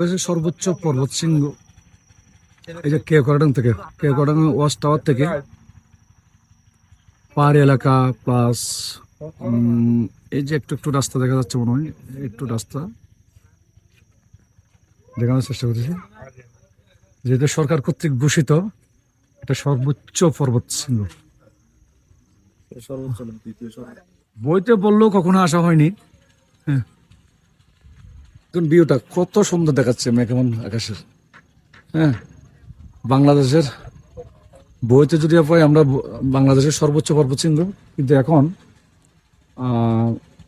সর্বোচ্চ পর্বত শৃঙ্গ। এই যে কেকরাডাং থেকে কেকরাডাং ওয়াচ টাওয়ার থেকে পাহাড়ি এলাকা প্লাস এই যে একটু একটু রাস্তা দেখা যাচ্ছে মনে হয় একটু রাস্তা। দেখানোর চেষ্টা করতেছি। যেহেতু সরকার কর্তৃক ঘোষিত এটা সর্বোচ্চ পর্বত শৃঙ্গ। বইতে বললেও কখনো আসা হয়নি। হ্যাঁ। দেখুন ভিউটা কত সুন্দর দেখাচ্ছে মেঘেমন আকাশের। হ্যাঁ বাংলাদেশের বইতে যদি পাই আমরা বাংলাদেশের সর্বোচ্চ পর্বত শৃঙ্গ কিন্তু এখন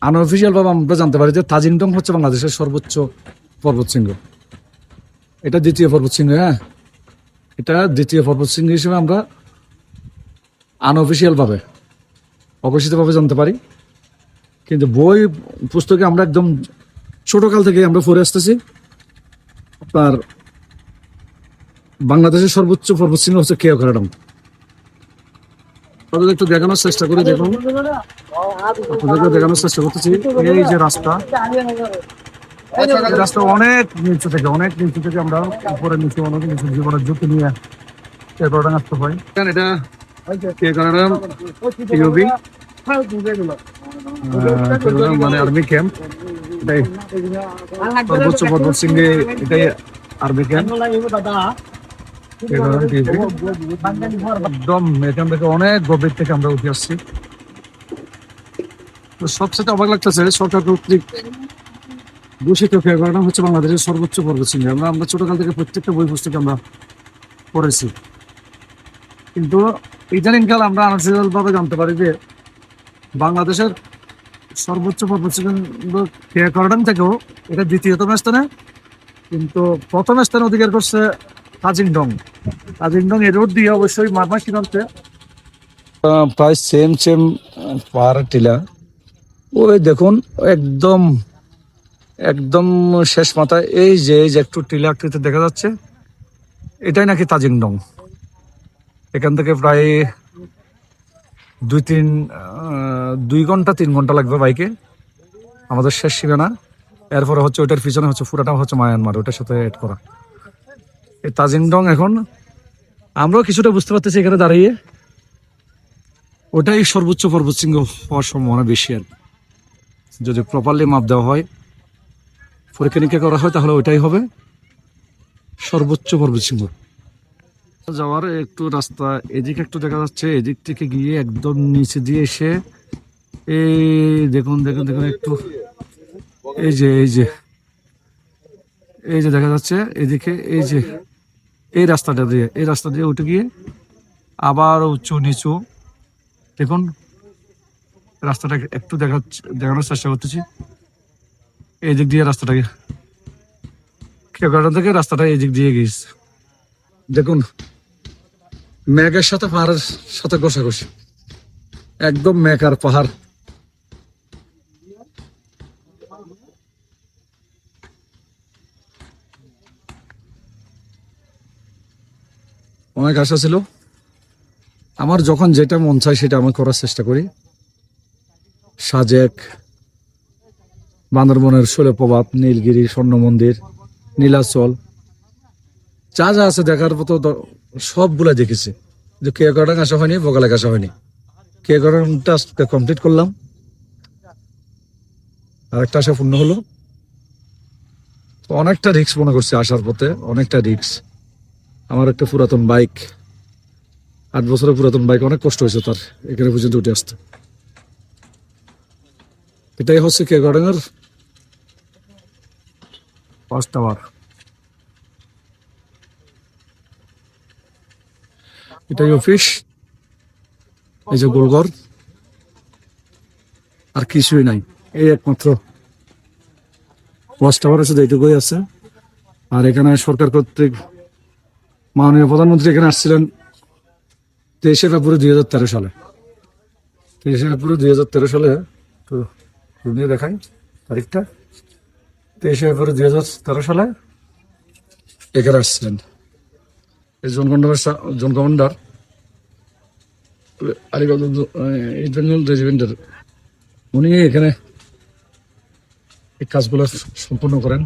আনঅফিসিয়াল ভাবে আমরা জানতে পারি যে তাজিংডং হচ্ছে বাংলাদেশের সর্বোচ্চ পর্বত শৃঙ্গ এটা দ্বিতীয় পর্বত শৃঙ্গ হ্যাঁ। এটা দ্বিতীয় পর্বত শৃঙ্গ হিসেবে আমরা আনঅফিসিয়াল ভাবে অঘোষিতভাবে জানতে পারি। কিন্তু বই, পুস্তকে আমরা একদম ছোটকাল থেকে আমরা পড়ে আসতেছি। আপনার বাংলাদেশের সর্বোচ্চ পর্বত শৃঙ্গ হচ্ছে কেও কারাডম আপনাদের একটু দেখানোর চেষ্টা করে দেখুন। আপনাদেরকে দেখানোর চেষ্টা করতেছি। এই যে রাস্তা রাস্তা অনেক নিচু থেকে, অনেক নিচু থেকে আমরা উপরে নিচু অনেক নিচু জীবনের ঝুঁকি নিয়ে কেও আসতে এটা কেও কারাডম ইউবি মানে আর্মি ক্যাম্প এটাই সর্বোচ্চ এটাই একদম এখান থেকে অনেক গভীর থেকে আমরা উঠে আসছি। সবচেয়ে অবাক লাগতেছে, সরকার কর্তৃক ঘোষিত ফেব্রুয়ারি হচ্ছে বাংলাদেশের সর্বোচ্চ পর্বত সিংহ। আমরা আমরা ছোটকাল থেকে প্রত্যেকটা বই পুস্তকে আমরা পড়েছি। কিন্তু ইদানিং কাল আমরা আনুষ্ঠানিক ভাবে জানতে পারি যে বাংলাদেশের সর্বোচ্চ কেয়াকরডাং থেকেও এটা দ্বিতীয়তম স্থানে। কিন্তু প্রথম স্থানে অধিকার করছে তাজিংডং। তাজিংডং এর দিয়ে অবশ্যই মারমা সীমান্তে। প্রায় সেম সেম পাহাড় টিলা। ওই দেখুন, একদম একদম শেষ মাথায়। এই যে এই যে একটু টিলা দেখা যাচ্ছে, এটাই নাকি তাজিংডং। এখান থেকে প্রায় দুই তিন দুই ঘণ্টা, তিন ঘণ্টা লাগবে বাইকে। আমাদের শেষ সীমানা। এরপরে হচ্ছে ওইটার পিছনে হচ্ছে পুরাটা হচ্ছে মায়ানমার ওইটার সাথে অ্যাড করা। এই তাজিংডং এখন, আমরাও কিছুটা বুঝতে পারতেছি এখানে দাঁড়িয়ে। ওটাই সর্বোচ্চ পর্বত শৃঙ্গ হওয়ার সম্ভাবনা বেশি আর যদি প্রপারলি মাপ দেওয়া হয় পরীক্ষা নিরীক্ষা করা হয়, তাহলে ওইটাই হবে সর্বোচ্চ পর্বত শৃঙ্গ যাওয়ার একটু রাস্তা, এদিকে একটু দেখা যাচ্ছে, এদিক থেকে গিয়ে একদম নিচে দিয়ে এসে এই দেখুন দেখুন দেখুন একটু। এই যে এই যে এই যে দেখা যাচ্ছে, এদিকে এই যে, এই রাস্তাটা দিয়ে, এই রাস্তা দিয়ে উঠে গিয়ে আবার উঁচু নিচু, দেখুন, রাস্তাটা একটু দেখা দেখানোর চেষ্টা করতেছি। এই দিক দিয়ে রাস্তাটাকে কেউ থেকে রাস্তাটা এই দিক দিয়ে গিয়েছে। দেখুন মেঘের সাথে পাহাড়ের সাথে ঘষাঘষি। একদম মেঘ আর পাহাড়। অনেক আশা ছিল। আমার যখন যেটা মন চায় সেটা আমি করার চেষ্টা করি। সাজেক, বান্দরবনের শৈলপ্রপাত নীলগিরি, স্বর্ণ মন্দির, নীলাচল। যা যা আছে দেখার মতো সবগুলা দেখেছি। যে কে কটাং আসা হয়নি বগালে আসা হয়নি। কে কটাংটা কমপ্লিট করলাম। আরেকটা আশা পূর্ণ হলো। তো অনেকটা রিক্স মনে করছি আসার পথে, অনেকটা রিক্স আমার একটা পুরাতন বাইক আট বছরের পুরাতন বাইক অনেক কষ্ট হয়েছে তার, এখানে পর্যন্ত উঠে আসতে। এটাই হচ্ছে কে গার্ডেনের ফার্স্ট টাওয়ার এটাই অফিস এই যে গোলঘর আর কিছুই নাই। এই একমাত্র ওয়াচ টাওয়ার আছে এইটুকুই আছে। আর এখানে সরকার কর্তৃক মাননীয় প্রধানমন্ত্রী এখানে আসছিলেন তেইশে ফেব্রুয়ারি দুই হাজার তেরো সালে। তেইশে ফেব্রুয়ারি দুই হাজার তেরো সালে তো নিয়ে দেখাই তারিখটা। তেইশে ফেব্রুয়ারি দুই হাজার তেরো সালে এখানে আসছিলেন। এই জন কমান্ডার আলিগঞ্জ রেজিমেন্টের, উনি এখানে এই কাজগুলো সম্পূর্ণ করেন।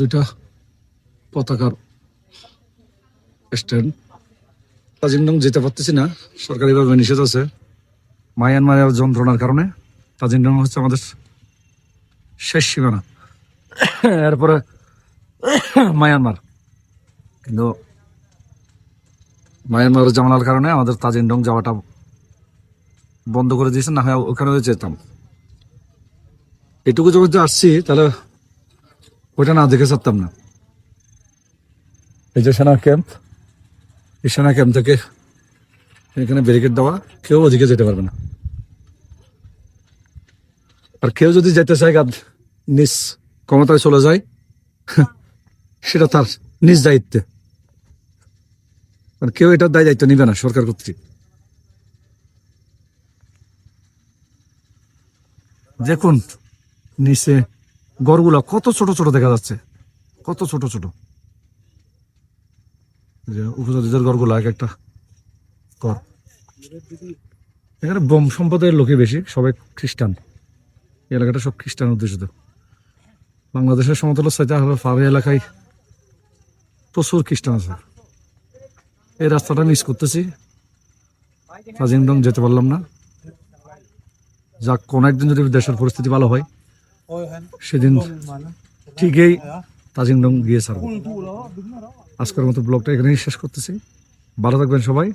দুইটা পতাকার স্ট্যান্ড। তাজিংডং যেতে পারতেছি না, সরকারিভাবে নিষেধ আছে। মায়ানমারের যন্ত্রণার কারণে তাজিংডং হচ্ছে আমাদের শেষ সীমানা। এরপরে মায়ানমার। কিন্তু মায়ানমারের জামানার কারণে আমাদের তাজিংডং যাওয়াটা বন্ধ করে দিয়েছে, না হয় ওখানে যেতাম। এটুকু যখন যে আসছি, তাহলে ওইটা না দেখে ছাড়তাম না। এই যে সেনা ক্যাম্প, এই সেনা ক্যাম্প থেকে এখানে ব্যারিকেড দেওয়া, কেউ ওদিকে যেতে পারবে না। আর কেউ যদি যেতে চায় গাদ নিজ ক্ষমতায় চলে যায়, সেটা তার নিজ দায়িত্বে। আর কেউ এটার দায় দায়িত্ব নিবে না সরকার কর্তৃক। দেখুন, নিচে গড়গুলা কত ছোট ছোট দেখা যাচ্ছে, কত ছোট ছোট। যে উপজাতিদের গড়গুলা এক একটা কর। এখানে বোম সম্প্রদায়ের লোকই বেশি, সবাই খ্রিস্টান। এই এলাকাটা সব খ্রিস্টান উদ্দেশ্যিত বাংলাদেশের সমতল সাইতে হলো পাহাড়ি এলাকায় প্রচুর খ্রিস্টান আছে। এই রাস্তাটা মিস করতেছি। কাজিংডং যেতে পারলাম না। যাক, কোনো একদিন যদি দেশের পরিস্থিতি ভালো হয়, সেদিন ঠিকই তাজিংডং গিয়ে ছাড়ব। আজকের মতো ব্লগটা এখানেই শেষ করতেছি। ভালো থাকবেন সবাই।